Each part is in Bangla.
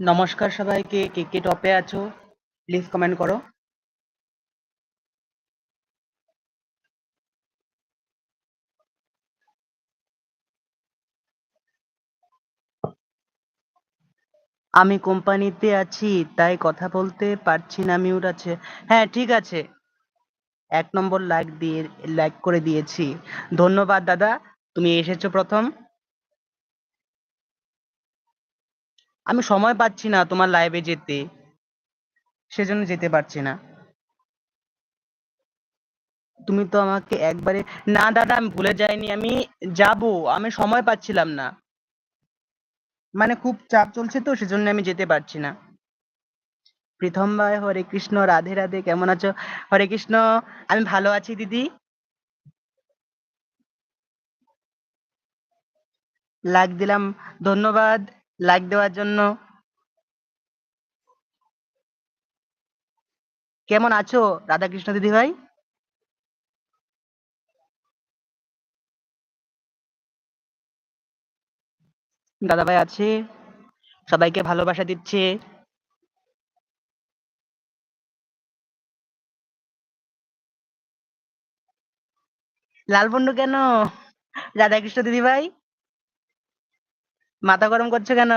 নমস্কার সবাইকে, কে কে টপে আছো? প্লিজ কমেন্ট করো। আমি কোম্পানিতে আছি, তাই কথা বলতে পারছি না মিউট আছে। হ্যাঁ ঠিক আছে। এক নম্বর লাইক দিয়ে লাইক করে দিয়েছি। ধন্যবাদ দাদা, তুমি এসেছ প্রথম। আমি সময় পাচ্ছি না তোমার লাইভে যেতে। সেজন্য যেতে পারছি না। তুমি তো আমাকে একবারে না, দাদা, আমি ভুলে যাইনি। আমি যাব। আমি সময় পাচ্ছিলাম না। মানে খুব চাপ চলছে তো, সেজন্য আমি যেতে পারছি না। প্রীতম ভাই, হরে কৃষ্ণ, রাধে রাধে, কেমন আছো? হরে কৃষ্ণ, আমি ভালো আছি, দিদি। লাইক দিলাম, ধন্যবাদ। লাইক দেওয়ার জন্য। কেমন আছো রাধাকৃষ্ণ দিদি ভাই? দাদা ভাই আছে? সবাইকে ভালোবাসা দিচ্ছে। লাল বন্ধু কেন? রাধাকৃষ্ণ দিদি ভাই? মাথা গরম করছ কেন?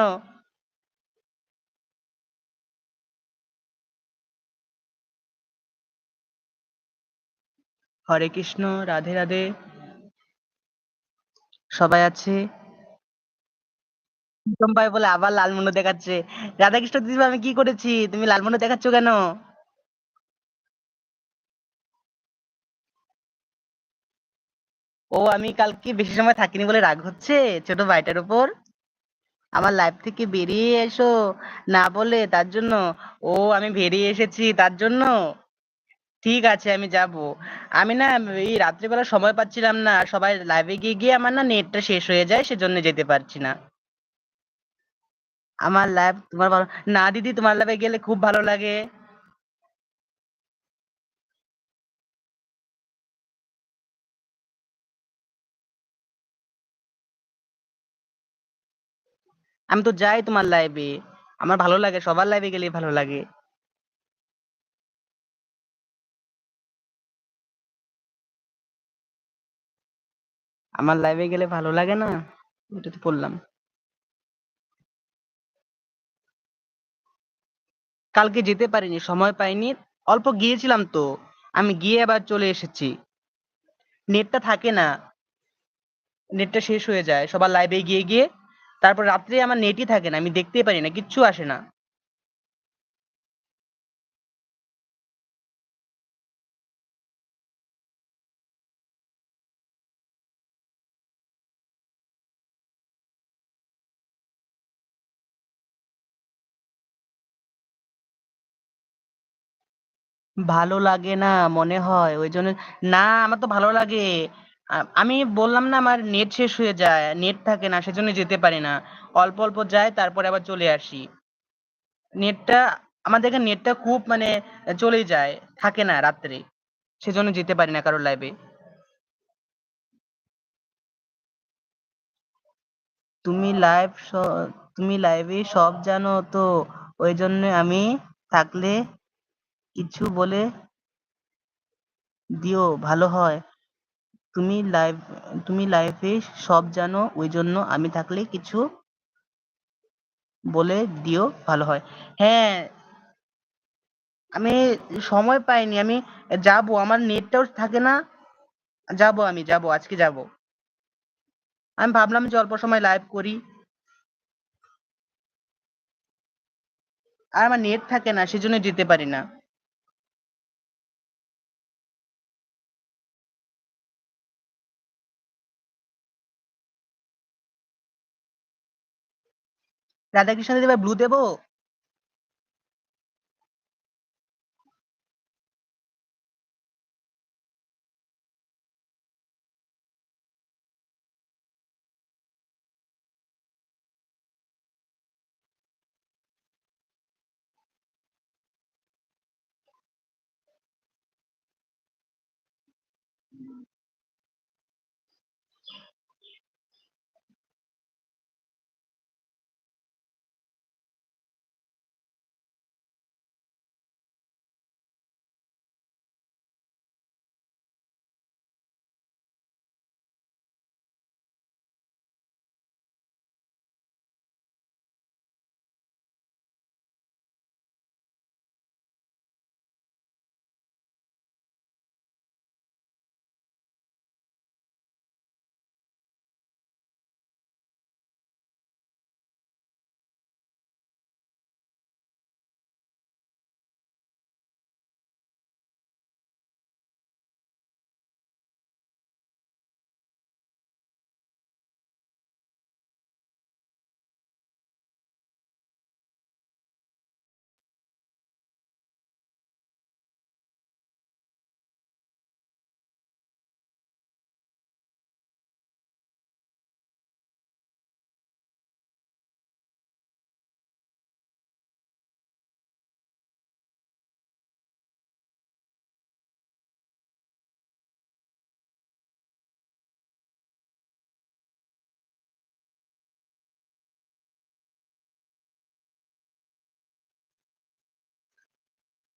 হরে কৃষ্ণ, রাধে রাধে। সবাই আছে? ভাই বলে আবার লালমন্ড দেখাচ্ছে। রাধাকৃষ্ণ দিদি আমি কি করেছি? তুমি লালমন্ড দেখাচ্ছ কেন? ও, আমি কালকে বেশি সময় থাকিনি বলে রাগ হচ্ছে ছোট ভাইটার উপর? আমার লাইফ থেকে বেরিয়ে এসো। না বলে তার জন্য, ও আমি বেরিয়ে এসেছি তার জন্য। ঠিক আছে, আমি যাব। আমি না এই রাত্রিবেলা সময় পাচ্ছিলাম না। সবাই লাইভে গিয়ে গিয়ে আমার না নেটটা শেষ হয়ে যায়, সেজন্য যেতে পারছি না। আমার লাইভ তোমার ভালো না দিদি, তোমার লাইভে গেলে খুব ভালো লাগে। আমি তো যাই তোমার লাইভে আমার ভালো লাগে, সবার লাইভে গেলে ভালো লাগে। আমার লাইভে গেলে ভালো লাগে না? এটা তো বললাম। কালকে যেতে পারিনি, সময় পাইনি। অল্প গিয়েছিলাম তো, আমি গিয়ে আবার চলে এসেছি। নেটটা থাকে না। নেটটা শেষ হয়ে যায়, সবার লাইভে গিয়ে গিয়ে তারপর রাত্রে আমার নেটই থাকে না, আমি দেখতেই পারি না, কিচ্ছু আসে না। ভালো লাগে না, মনে হয়, ওই জন্য না, আমার তো ভালো লাগে। আমি বললাম না আমার নেট শেষ হয়ে যায় নেট থাকে না, সেজন্য যেতে পারি না। অল্প অল্প যায় তারপরে আবার চলে আসি। নেটটা আমাদের এখানে নেটটা খুব মানে চলে যায়, থাকে না রাত্রে। সেজন্য যেতে পারি না কারোর লাইভে তুমি লাইভ তুমি লাইভে সব জানো তো, ওই জন্য আমি থাকলে কিছু বলে দিও, ভালো হয়। তুমি লাইভে সব জানো, ওই জন্য আমি থাকলে কিছু বলে দিও, ভালো হয়। হ্যাঁ আমি সময় পাইনি, আমি যাব, আমার নেটটাও থাকে না। যাব আমি, যাব, আজকে যাব। আমি ভাবলাম যে অল্প সময় লাইভ করি। আর আমার নেট থাকে না, সেজন্য যেতে পারি না। রাধাকৃষ্ণ ভাই ব্লু দেবো?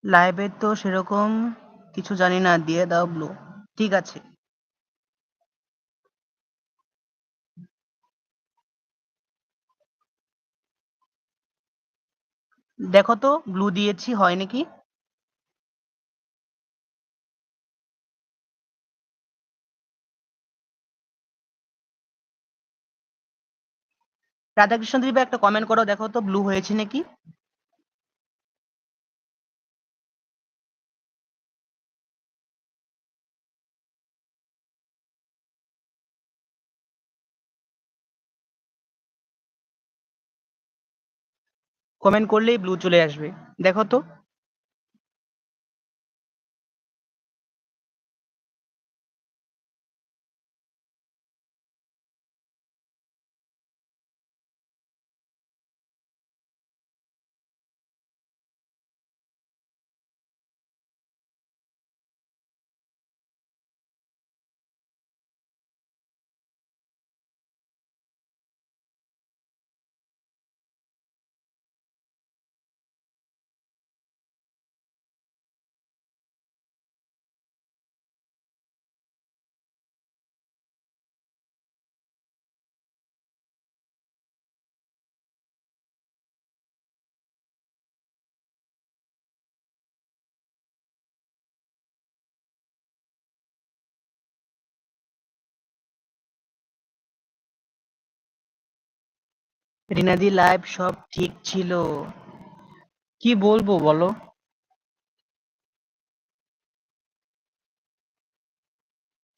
লাইভে তো সেরকম কিছু জানি না, দিয়ে দাও ব্লু ঠিক আছে। দেখো তো ব্লু দিয়েছি, হয় নাকি? রাধাকৃষ্ণ দিবে একটা কমেন্ট করো, দেখো তো ব্লু হয়েছে নাকি? কমেন্ট করলেই ব্লু চলে আসবে। দেখো তো। রিনাদি লাইভ সব ঠিক ছিল। কি বলব বলো?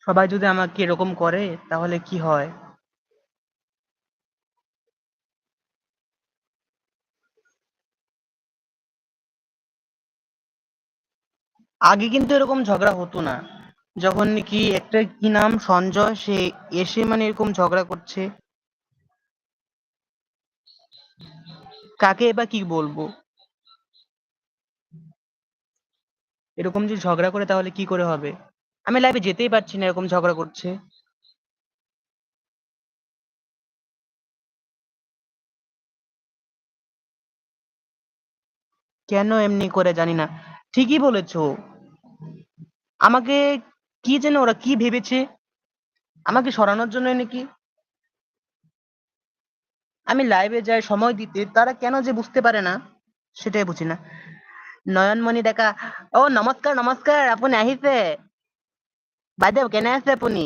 সবাই যদি আমাকে এরকম করে, তাহলে কি হয়? আগে কিন্তু এরকম ঝগড়া হতো না। যখন নাকি একটা কি নাম সঞ্জয়, সে এসে মানে এরকম ঝগড়া করছে। কাকে এবার কি বলব? এরকম যদি ঝগড়া করে তাহলে কি করে হবে? আমি লাইভে যেতেই পারছি না এরকম ঝগড়া করছে। কেন এমনি করে জানি না। ঠিকই বলেছ। আমাকে কি যেন ওরা কি ভেবেছে? আমাকে সরানোর জন্য নাকি? আমি লাইভে যাই সময় দিতে, তারা কেন যে বুঝতে পারে না, সেটাই বুঝি না। নয়নমণি ডেকা ও নমস্কার নমস্কার, আপুনি আহিছে? বাইদেউ, কেনে আছে আপুনি?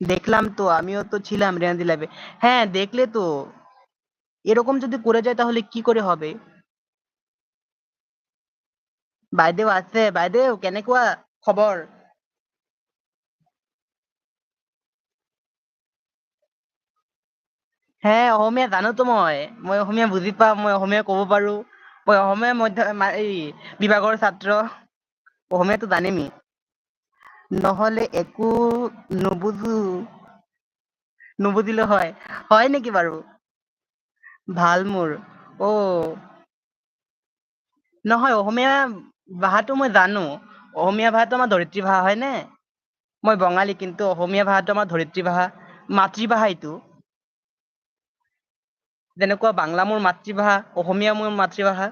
দেখলাম তো, আমিও তো ছিলাম রেনাদি লাইভে হ্যাঁ দেখলে তো। এরকম যদি করে যায়, তাহলে কি করে হবে? বাইদেউ আছে, বাইদেউ, কেনেকুৱা খবৰ? হ্যাঁ অসমীয়া জানোতো মই। মই অসমীয়া বুজি পাওঁ মই অসমীয়া ক'ব পাৰো। মই অসমীয়া মধ্য এই বিভাগৰ ছাত্ৰ। অসমীয়াটো জানিমেই নহলে একো নুবুজো নুবুজিলে হয়। হয় নেকি বাৰু? ভাল মোৰ। অ। নহয় অসমীয়া ভাষাটো মই জানো। অসমীয়া ভাষাটো আমাৰ ধৰিত্ৰী ভাষা হয়নে? মই বঙালী কিন্তু অসমীয়া ভাষাটো আমাৰ ধৰিত্ৰী ভাষা মাতৃভাষা এইটো। যেনেকুৱা বাংলা মোৰ মাতৃভাষা, অসমীয়া মোৰ মাতৃভাষা।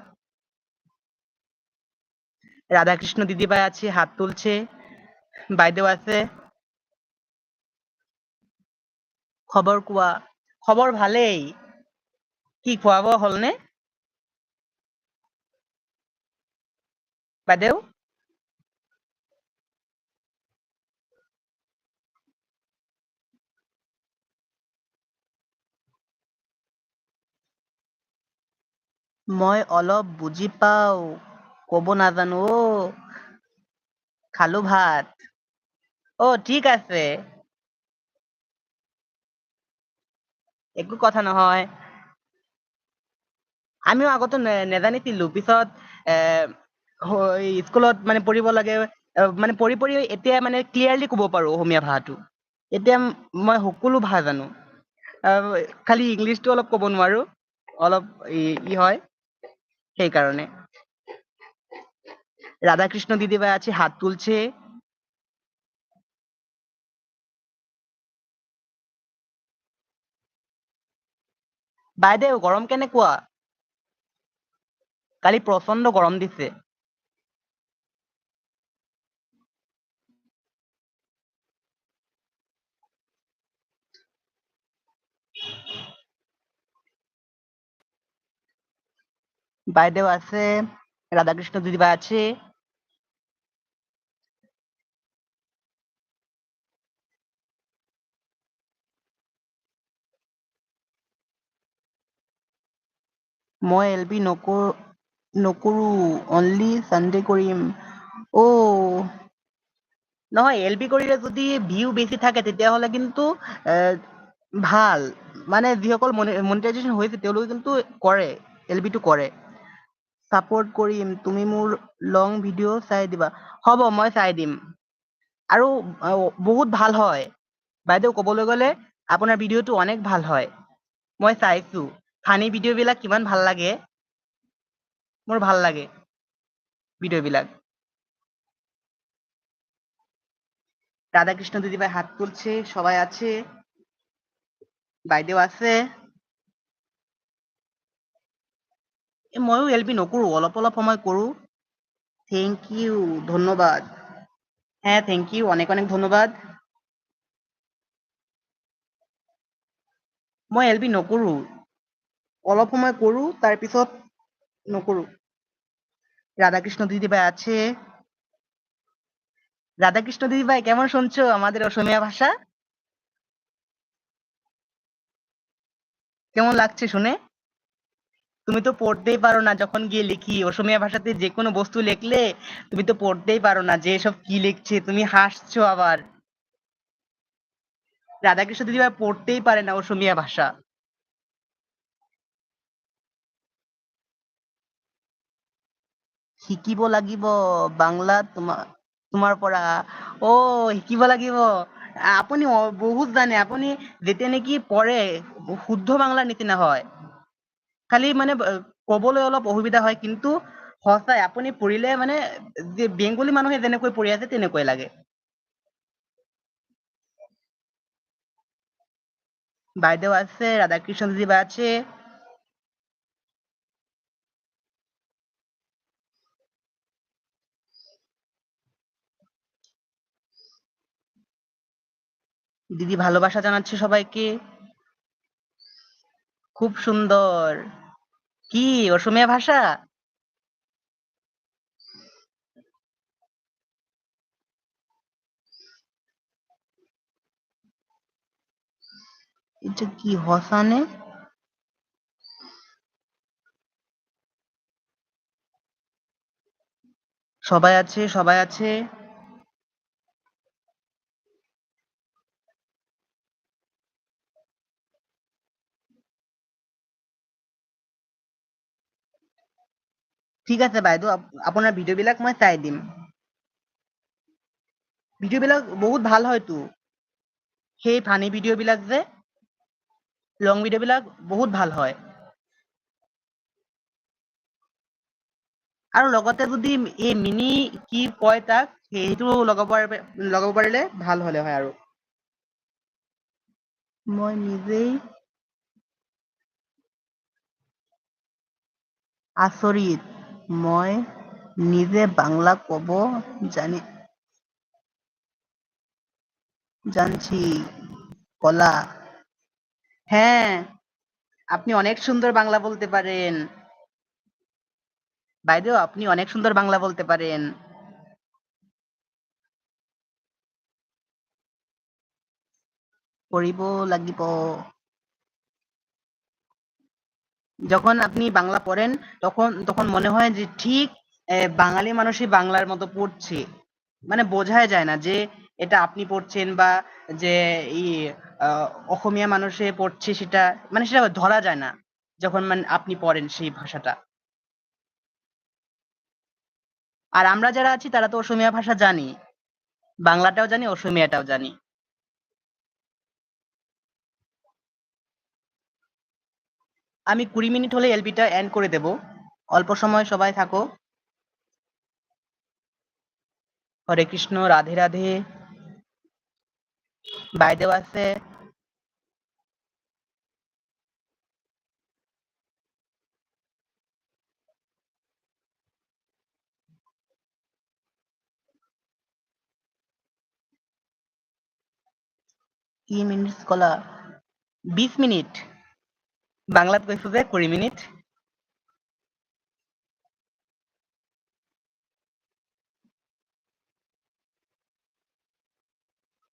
রাধাকৃষ্ণ দিদিভাই আছে, হাত তুলছে, বাইদেউ আছে। খবৰ কোৱা? খবৰ ভালেই। কি খোৱা বোৱা হ'লনে? বাইদেউ? মই অলপ বুজি পাও। কব নাজানো অ। খালো ভাত। অ ঠিক আছে। একো কথা নহয়। আমিও আগতে নে- পিছত এ স্কুলত মানে পঢ়িব লাগে মানে পঢ়ি পঢ়ি এতিয়া মানে ক্লিয়াৰলি ক'ব পাৰো অসমীয়া ভাষাটো। এতিয়া মই সকলো ভাষা জানো। আহ, খালি ইংলিছটো অলপ ক'ব নোৱাৰো। অলপ ই- ই হয়। সেইকাৰণে রাধাকৃষ্ণ দিদিভাই আছে হাত তুলছে। বাইদেউ গৰম কেনেকুৱা কালি প্রচণ্ড গরম দিছে। বাইদেউ আছে, রাধাকৃষ্ণ দিদিভাই আছে। মই এল, বি নকৰো অনলি চানডে কৰিম অ নহয়, এল, বি কৰিলে যদি ভিউ বেছি থাকে, তেতিয়াহ'লে কিন্তু ভালো। মানে যিসকল মনিটাইজেশ্যন হৈছে, তেওঁলোকে কিন্তু কৰে, এল বিটো কৰে। ছাপৰ্ট কৰিম, তুমি মোৰ লং ভিডিঅ' চাই দিবা। হ'ব, মই চাই দিম। আৰু বহুত ভালো হয়। বাইদেউ, ক'বলৈ গ'লে, আপোনাৰ ভিডিঅ'টো অনেক ভালো হয়। মই চাইছো। ফানী ভিডিঅ' বিলাক কিমান ভালো লাগে? মোৰ ভালো লাগে ভিডিঅ' বিলাক রাধাকৃষ্ণ দিদিভাই হাত তুলছে, সবাই আছে। বাইদেউ আছে এ, ময়ো এল পি নকৰোঁ, অলপ অলপ সময় কৰোঁ। থেংক ইউ ধন্যবাদ। হ্যাঁ থ্যাংক ইউ অনেক অনেক ধন্যবাদ। মই এল বি নকৰোঁ, অলপ সময় কৰোঁ তাৰপিছত নকৰোঁ। রাধাকৃষ্ণ দিদিভাই আছে। রাধাকৃষ্ণ দিদিভাই, কেমন শুনছো? আমাদের অসমীয়া ভাষা? কেমন লাগছে শুনে? তুমি তো পড়তেই পারো না যখন গিয়ে লিখি। অসমীয়া ভাষাতে যে কোনো বস্তু লিখলে তুমি তো পড়তেই পারো না যে সব কি লিখছে, তুমি হাসছো আবার। রাধাকৃষ্ণ দিদিভাই পড়তেই পারে না অসমীয়া ভাষা। শিকিব লাগিব, বাংলা তোমাৰ তোমাৰ পৰা অ শিকিব লাগিব। আপুনি বহুত জানে, আপুনি যেতিয়া নেকি পঢ়ে শুদ্ধ বাংলাৰ নিচিনা হয়। খালি মানে ব- ক'বলৈ অলপ অসুবিধা হয়। কিন্তু সঁচাই, আপুনি পঢ়িলে মানে বেংগলী মানুহে যেনেকৈ পঢ়ি আছে, তেনেকৈ লাগে। বাইদেউ আছে রাধাকৃষ্ণ দিদিবা আছে। দিদি ভালোবাসা জানাচ্ছে সবাইকে। খুব সুন্দর। কি অসমীয়া ভাষা? এটা কি হসানে? সবাই আছে সবাই আছে। ঠিক আছে বাইদেউ আপোনাৰ ভিডিঅ' বিলাক মই চাই দিম। ভিডিঅ' বিলাক বহুত ভালো হয়তো সেই ফানী ভিডিঅ' বিলাক যে, লং ভিডিঅ' বিলাক বহুত ভালো হয়। আৰু লগতে যদি এই মিনি কি কয় তাক, সেইটো লগাব লগাব পাৰিলে ভালো হ'লে হয় আৰু। মই নিজেই আচৰিত। মই নিজে বাংলা ক'ব জানি, জানছি, কলা। হ্যাঁ আপনি অনেক সুন্দর বাংলা বলতে পারেন। বাইদেউ আপনি অনেক সুন্দর বাংলা বলতে পারেন। কৰিব লাগিব। যখন আপনি বাংলা পড়েন তখন তখন মনে হয় যে ঠিক বাঙালি মানুষই বাংলার মতো পড়ছে। মানে বোঝাই যায় না যে এটা আপনি পড়ছেন বা যে ই আহ, অসমীয়া মানুষে পড়ছে সেটা মানে সেটা ধরা যায় না যখন মানে আপনি পড়েন সেই ভাষাটা। আর আমরা যারা আছি তারা তো অসমীয়া ভাষা জানি। বাংলাটাও জানি অসমীয়াটাও জানি। আমি কুড়ি মিনিট হলে এলপিটা এন্ড করে দেব। অল্প সময় সবাই থাকো। হরে কৃষ্ণ, রাধে রাধে। বাইদেও আছে কি মিনিট স্কলার বিশ মিনিট। বাংলাত কৈছো যে কুৰি মিনিট।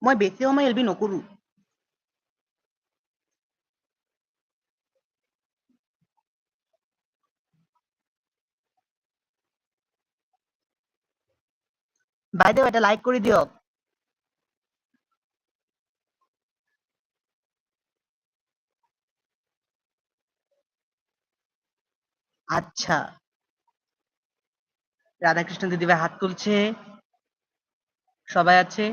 মই বেছি সময় এলবি নকৰো। বাইদেউ, এটা লাইক কৰি দিয়ক। আচ্ছা। রাধাকৃষ্ণ দিদিভাই হাত তুলছে। সবাই আছে?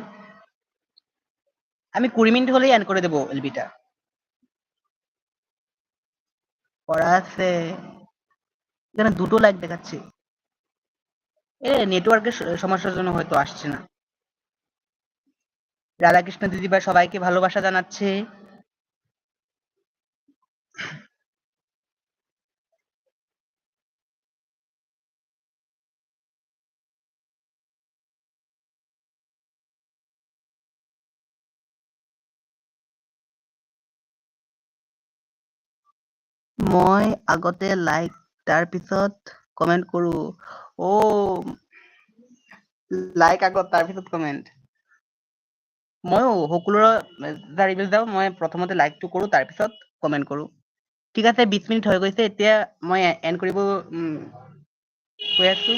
আমি কুড়ি মিনিট হলেই এন্ড করে দেবো এলবিটা পড়া আছে। এখানে দুটো লাইক দেখাচ্ছে। এ নেটওয়ার্কের সমস্যার জন্য হয়তো আসছে না। রাধাকৃষ্ণ দিদিভাই সবাইকে ভালোবাসা জানাচ্ছে। মই আগতে লাইক তাৰ পিছত কমেন্ট কৰো। অ লাইক আগত তাৰ পিছত কমেন্ট ময়ো সকলোৰে যাওঁ মই প্ৰথমতে লাইকটো কৰো, তাৰ পিছত কৰোঁ। ঠিক আছে বিশ মিনিট হৈ গৈছে, এতিয়া মই এণ্ড কৰিব কৈ আছো।